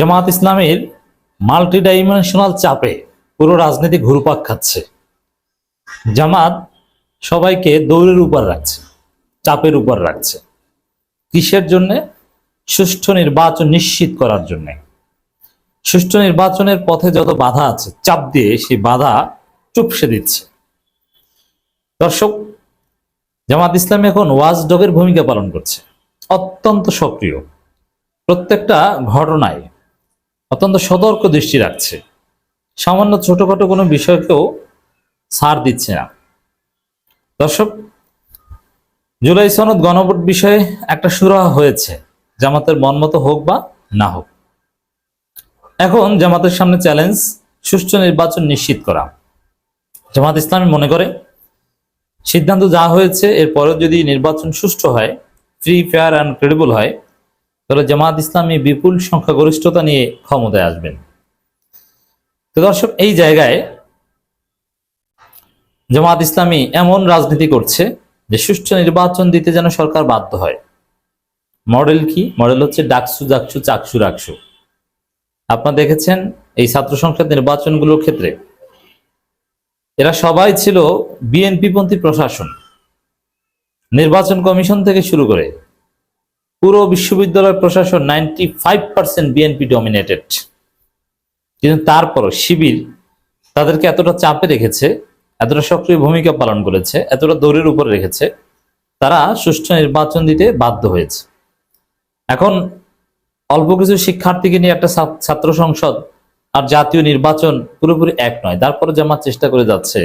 জামাত ইসলামের multi dimensional চাপে পুরো রাজনীতি ঘুরপাক খাচ্ছে। জামাত সবাইকে দৌড়ের উপর রাখছে, চাপের উপর রাখছে। কিসের জন্যে? সুষ্ঠু নির্বাচন নিশ্চিত করার জন্য। সুষ্ঠু নির্বাচনের পথে যত বাধা আছে, চাপ দিয়ে সেই বাধা চুপসে দিচ্ছে। দর্শক, জামাত ইসলাম এখন ওয়াজ ডগের ভূমিকা পালন করছে। অত্যন্ত সক্রিয়। প্রত্যেকটা ঘটনায় অত্যন্ত সতর্ক দৃষ্টি রাখছে। সামান্য ছোটখাটো কোনো বিষয়কেও ছাড় দিচ্ছে না। দর্শক, জুলাই সনদ গণভোট বিষয়ে একটা সুরাহা হয়েছে, জামাতের মন মতো হোক বা না হোক। এখন জামাতের সামনে চ্যালেঞ্জ, সুষ্ঠু নির্বাচন নিশ্চিত করা। জামাত ইসলামী মনে করে, সিদ্ধান্ত যা হয়েছে এরপরেও যদি নির্বাচন সুষ্ঠু হয় ফ্রি ফেয়ার অ্যান্ড ক্রেডিবল হয় তাহলে জামাত ইসলামী বিপুল সংখ্যাগরিষ্ঠতা নিয়ে ক্ষমতায় আসবেন। তো দর্শক, এই জায়গায় জামাত ইসলামী এমন রাজনীতি করছে যে সুষ্ঠু নির্বাচন দিতে যেন সরকার বাধ্য হয়। মডেল কি? মডেল হচ্ছে ডাকসু ডাকসু চাকসু, রাকসু। আপনারা দেখেছেন এই ছাত্র সংসদ নির্বাচনগুলোর ক্ষেত্রে এরা সবাই ছিল বিএনপিপন্থী প্রশাসন। নির্বাচন কমিশন থেকে শুরু করে পুরো বিশ্ববিদ্যালয় প্রশাসন ninety five percent BNP dominated কিন্তু তারপরও শিবির তাদেরকে এতটা চাপে রেখেছে, এতটা সক্রিয় ভূমিকা পালন করেছে, এতটা দৌড়ের উপরে রেখেছে, তারা সুষ্ঠু নির্বাচন দিতে বাধ্য হয়েছে। এখন অল্প কিছু শিক্ষার্থীকে নিয়ে একটা ছাত্র সংসদ আর জাতীয় নির্বাচন পুরোপুরি এক নয় তারপরে জামাত চেষ্টা করে যাচ্ছে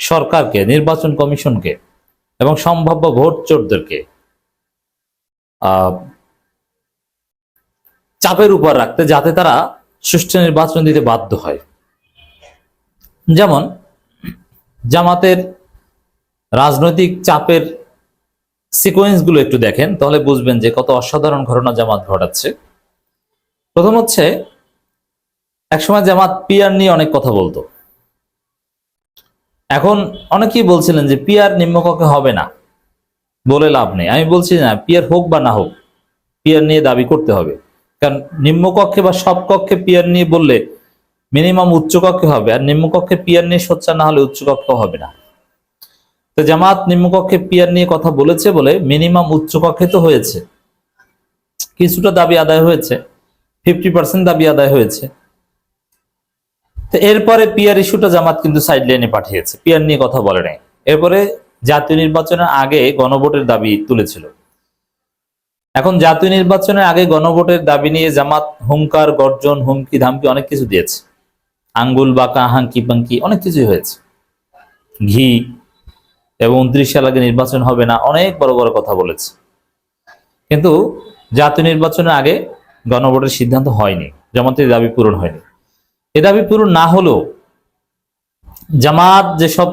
সরকারকে, নির্বাচন কমিশনকে এবং সম্ভাব্য ভোট চোরদেরকে। চাপের উপর রাখতে, যাতে তারা সুষ্ঠু নির্বাচন দিতে বাধ্য হয়। যেমন, জামাতের রাজনৈতিক চাপের সিকোয়েন্সগুলো একটু দেখেন, তাহলে বুঝবেন যে কত অসাধারণ ঘটনা জামাত ঘটাচ্ছে। প্রথম হচ্ছে, একসময় জামাত পিয়ার নিয়ে অনেক কথা বলতো। এখন অনেকেই বলছিলেন যে পিয়ার নিম্নকক্ষে হবে না। বলে লাভ নেই। আমি বলছি না পিয়ার হোক বা না হোক পিয়ার নিয়ে দাবি করতে হবে। কারণ নিম্নকক্ষে বা সব কক্ষে পিয়ার নিয়ে বললে মিনিমাম উচ্চকক্ষে হবে, আর নিম্নকক্ষে পিয়ার নিয়ে সোচ্চার না হলে উচ্চকক্ষ হবে না। তো জামাত নিম্নকক্ষে পিয়ার নিয়ে কথা বলেছে বলে মিনিমাম উচ্চকক্ষে তো হয়েছে। কিছুটা দাবি আদায় হয়েছে ফিফটি পার্সেন্ট দাবি আদায় হয়েছে। তো এরপরে পিয়ার ইস্যুটা জামাত কিন্তু সাইড লাইনে পাঠিয়েছে পিয়ার নিয়ে কথা বলে নাই। এরপরে জাতীয় নির্বাচনের আগে গণভোটের দাবি তুলেছিল। এখন জাতীয় নির্বাচনের আগে গণভোটের দাবি নিয়ে জামাত হুঙ্কার, গর্জন, হুমকি, ধামকি অনেক কিছু দিয়েছে। আঙ্গুল বাঁকা, হাঙ্কি পাঙ্কি অনেক কিছুই হয়েছে। ঘি এবং উনত্রিশ সাল আগে নির্বাচন হবে না, অনেক বড় বড় কথা বলেছে। কিন্তু জাতীয় নির্বাচনের আগে গণভোটের সিদ্ধান্ত হয়নি, জামাতের দাবি পূরণ হয়নি। এ দাবি পূরণ না হলেও জামাত যেসব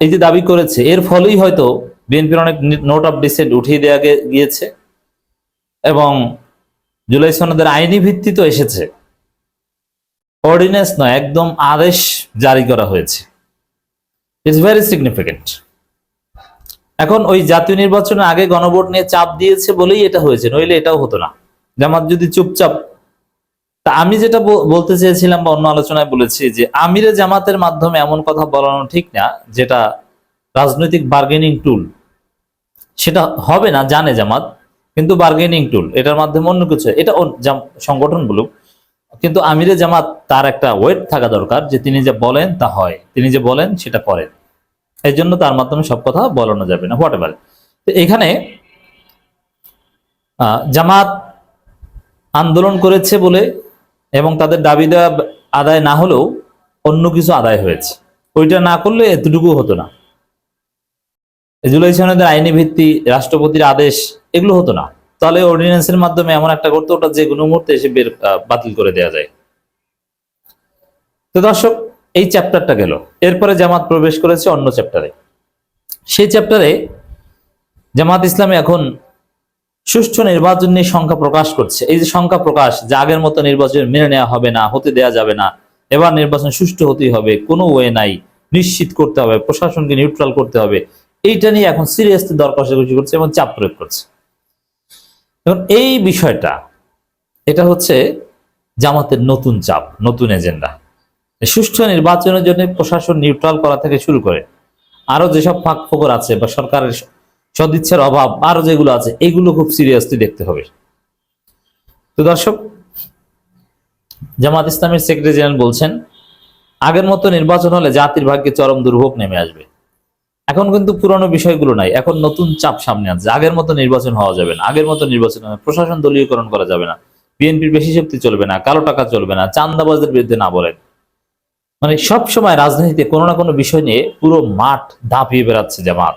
এই যে দাবি করেছে, এর ফলেই হয়তো বিএনপির অনেক নোট অফ ডিসেন্ট উঠিয়ে দেওয়া গিয়েছে এবং জুলাই সনদের আইনি ভিত্তি তো এসেছে। অর্ডিন্যান্স নয়, একদম আদেশ জারি করা হয়েছে। ইটস ভেরি সিগনিফিকেন্ট এখন ওই জাতীয় নির্বাচনের আগে গণভোট নিয়ে চাপ দিয়েছে বলেই এটা হয়েছে, নইলে এটাও হতো না। জামাত যদি চুপচাপ তা আমি যেটা বলতে চেয়েছিলাম বা অন্য আলোচনায় বলেছি যে আমিরে জামাতের মাধ্যমে এমন কথা বলানো ঠিক না, যেটা রাজনৈতিক বার্গেনিং টুল সেটা হবে না, জানে জামাত, কিন্তু বার্গেনিং টুল এটার মাধ্যমে অন্য কিছু, এটা সংগঠন বলুক। কিন্তু আমিরে জামাত, তার একটা ওয়েট থাকা দরকার যে তিনি যে বলেন তা হয়, তিনি যে বলেন সেটা করেন। এই জন্য তার মাধ্যমে সব কথা বলানো যাবে না হোয়াট এভার তো এখানে জামাত আন্দোলন করেছে বলে এবং তাদের দাবি দেওয়া আদায় না হলেও অন্য কিছু আদায় হয়েছে। ওইটা না করলে এতটুকু হতো না। জুলাই আইনি ভিত্তি, রাষ্ট্রপতির আদেশ, এগুলো হতো না। তাহলে অর্ডিন্যান্সের মাধ্যমে এমন একটা করতে ওটা যে কোনো মুহূর্তে এসে বের বাতিল করে দেওয়া যায়। তো দর্শক, এই চ্যাপ্টারটা গেল। এরপরে জামাত প্রবেশ করেছে অন্য চ্যাপ্টারে সেই চ্যাপ্টারে জামাত ইসলামী এখন সুষ্ঠু নির্বাচন নিয়ে সংখ্যা প্রকাশ করছে। এই যে সংখ্যা প্রকাশ, যে আগের মতো নির্বাচন মেনে নেওয়া হবে না, হতে দেয়া যাবে না, এবার নির্বাচন সুষ্ঠু হতেই হবে, কোনো ওয়ে নাই, নিশ্চিত করতে হবে, প্রশাসনকে নিউট্রাল করতে হবে। এইটা নিয়ে এখন সিরিয়াসলি দর কষাকষি করছে এবং চাপ প্রয়োগ করছে। এখন এই বিষয়টা, এটা হচ্ছে জামাতের নতুন চাপ, নতুন এজেন্ডা। সুষ্ঠু নির্বাচনের জন্য প্রশাসন নিউট্রাল করা থেকে শুরু করে। আরও যেসব ফাঁক ফোকর আছে বা সরকারের সদিচ্ছার অভাব, আরও যেগুলো আছে, এগুলো খুব সিরিয়াসলি দেখতে হবে। তো দর্শক, জামাত ইসলামের সেক্রেটারি জেনারেল বলছেন, আগের মতো নির্বাচন হলে জাতির ভাগ্যে চরম দুর্ভোগ নেমে আসবে। এখন কিন্তু পুরনো বিষয়গুলো নাই, এখন নতুন চাপ সামনে আসছে আগের মতো নির্বাচন হওয়া যাবে না, আগের মতো নির্বাচন প্রশাসন দলীয়করণ করা যাবে না, বিএনপির বেশি শক্তি চলবে না, কালো টাকা চলবে না চান্দাবাজদের বিরুদ্ধে না বলেন। মানে সব সময় রাজনীতিতে কোনো না কোনো বিষয় নিয়ে পুরো মাঠ দাপিয়ে বেড়াচ্ছে জামাত।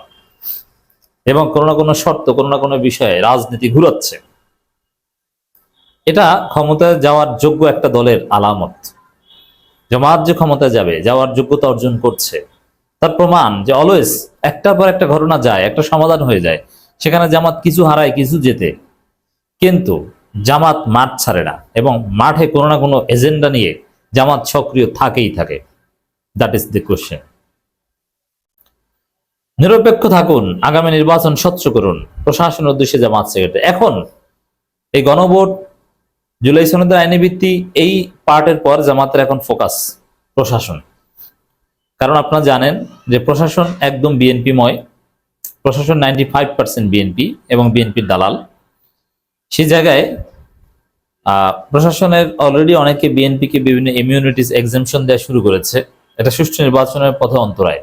এবং কোনো না কোনো শর্ত, কোনো না কোনো বিষয়ে রাজনীতি ঘুরাচ্ছে। এটা ক্ষমতায় যাওয়ার যোগ্য একটা দলের আলামত। জামাত যে ক্ষমতায় যাবে, যাওয়ার যোগ্যতা অর্জন করছে, তার প্রমাণ যে অলওয়েজ একটার পর একটা ঘটনা যায়, একটা সমাধান হয়ে যায়, সেখানে জামাত কিছু হারায়, কিছু জেতে। কিন্তু জামাত মাঠ ছাড়ে না এবং মাঠে কোনো না কোনো এজেন্ডা নিয়ে জামাত সক্রিয় থাকেই থাকে। দ্যাট ইজ দ্য কোশ্চেন নিরপেক্ষ থাকুন, আগামী নির্বাচন স্বচ্ছ করুন, প্রশাসনের উদ্দেশ্যে জামাত সেক্রেটারি। এখন এই গণভোট, জুলাই সনদের আইনি ভিত্তি, এই পার্টের পর জামাতের এখন ফোকাস প্রশাসন। কারণ আপনারা জানেন যে প্রশাসন একদম বিএনপিময়, প্রশাসন নাইনটি ফাইভ পার্সেন্ট বিএনপি এবং বিএনপির দালাল। সেই জায়গায় প্রশাসনের অলরেডি অনেকে বিএনপিকে বিভিন্ন ইমিউনিটিস এক্সামশন দেওয়া শুরু করেছে। এটা সুষ্ঠু নির্বাচনের পথে অন্তরায়।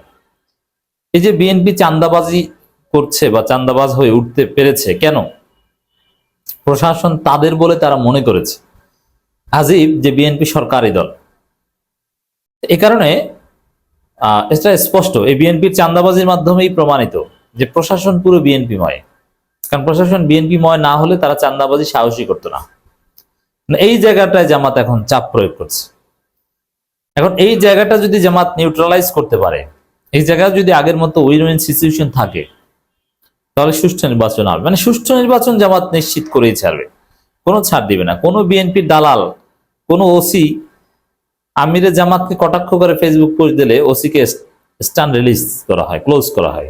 এই যে বিএনপি চান্দাবাজি করছে বা চান্দাবাজ হয়ে উঠতে পেরেছে, কেন? প্রশাসন তাদের বলে তারা মনে করেছে। আজিব যে বিএনপি সরকারি দল। এ কারণে এটা স্পষ্ট, এই বিএনপির চান্দাবাজির মাধ্যমেই প্রমাণিত যে প্রশাসন পুরো বিএনপিময় কারণ প্রশাসন বিএনপিময় না হলে তারা চান্দাবাজি সাহসী করতো না। এই জায়গাটায় জামাত এখন চাপ প্রয়োগ করছে। এখন এই জায়গাটা যদি জামাত নিউট্রালাইজ করতে পারে এই জায়গায় যদি আগের মতো উইন উইন সিচুয়েশন থাকে, তাহলে সুষ্ঠু নির্বাচন হবে মানে সুষ্ঠু নির্বাচন জামাত নিশ্চিত করেই ছাড়বে। কোনো ছাড় দিবে না। কোনো বিএনপির দালাল, কোনো ওসি আমিরে জামাতকে কটাক্ষ করে ফেসবুক পোস্ট দিলে ওসিকে স্টান রিলিজ করা হয় ক্লোজ করা হয়।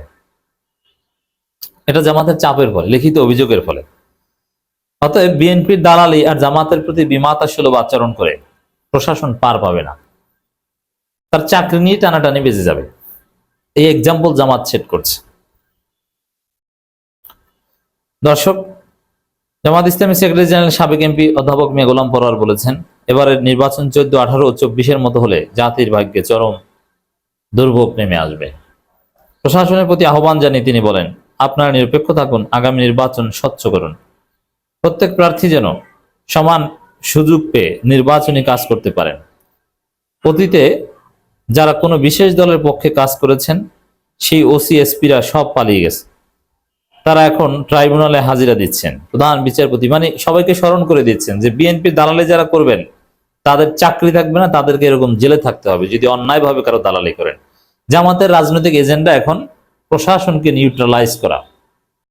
এটা জামাতের চাপের ফলে, লিখিত অভিযোগের ফলে। অতএব বিএনপির দালালি আর জামাতের প্রতি বিমাতা সুলভ আচরণ করে প্রশাসন পার পাবে না। তার চাকরি নিয়ে টানাটানি বেঁচে যাবে। এই এক্সাম্পল জামাত সেট করছে। দর্শক, জামাত ইসলামী সেক্রেটারি জেনারেল সাবেক এমপি অধ্যাপক মিয়া গোলাম পরোয়ার বলেছেন, এবারের নির্বাচন চোদ্দ, আঠারো চব্বিশের মতো হলে জাতির ভাগ্যে চরম দুর্ভোগ নেমে আসবে। প্রশাসনের প্রতি আহ্বান জানিয়ে তিনি বলেন, আপনারা নিরপেক্ষ থাকুন, আগামী নির্বাচন স্বচ্ছ করুন। প্রত্যেক প্রার্থী যেন সমান সুযোগ পেয়ে নির্বাচনী কাজ করতে পারেন। অতীতে যারা কোনো বিশেষ দলের পক্ষে কাজ করেছেন, সেই ওসি এসপিরা সব পালিয়ে গেছে। তারা এখন ট্রাইব্যুনালে হাজিরা দিচ্ছেন। প্রধান বিচারপতি মানে সবাইকে স্মরণ করে দিচ্ছেন যে বিএনপির দালালে যারা করবেন, তাদের চাকরি থাকবে না, তাদেরকে এরকম জেলে থাকতে হবে যদি অন্যায়ভাবে কারও দালালি করেন। জামাতের রাজনৈতিক এজেন্ডা এখন প্রশাসনকে নিউট্রালাইজ করা।